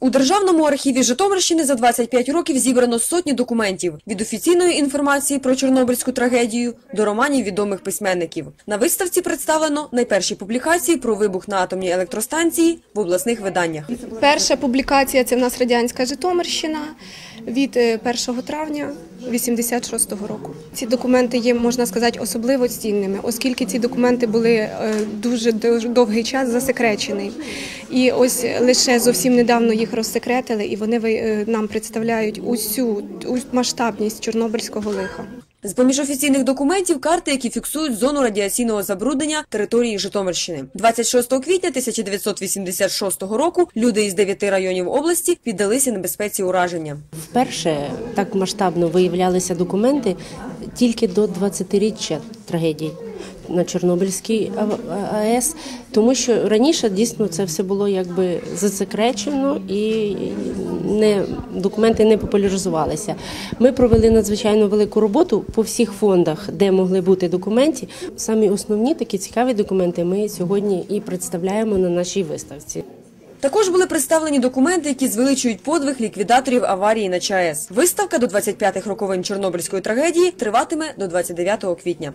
У Державному архіві Житомирщини за 25 років зібрано сотні документів від офіційної інформації про Чорнобильську трагедію до романів відомих письменників. На виставці представлено найперші публікації про вибух на атомній електростанції в обласних виданнях. Перша публікація це в нас радянська Житомирщина від е, 1 травня 86-го року. Ці документи є, можна сказати, особливо цінними, оскільки ці документи були е, дуже довгий час засекречені. І ось лише зовсім недавно їх розсекретили, і вони е, нам представляють усю масштабність Чорнобильського лиха. З поміж офіційних документів карти, які фіксують зону радіаційного забруднення території Житомирщини. 26 квітня 1986 року люди із дев'яти районів області піддалися небезпеці ураження. Вперше так масштабно виявлялися документи тільки до 20-річчя трагедії на Чорнобильській АЕС, тому що раніше дійсно це все було якби засекречено і не, документи не популяризувалися. Ми провели надзвичайно велику роботу по всіх фондах, де могли бути документи. Самі основні такі цікаві документи ми сьогодні і представляємо на нашій виставці. Також були представлені документи, які звеличують подвиг ліквідаторів аварії на ЧАЕС. Виставка до 25-х роковин Чорнобильської трагедії триватиме до 29 квітня.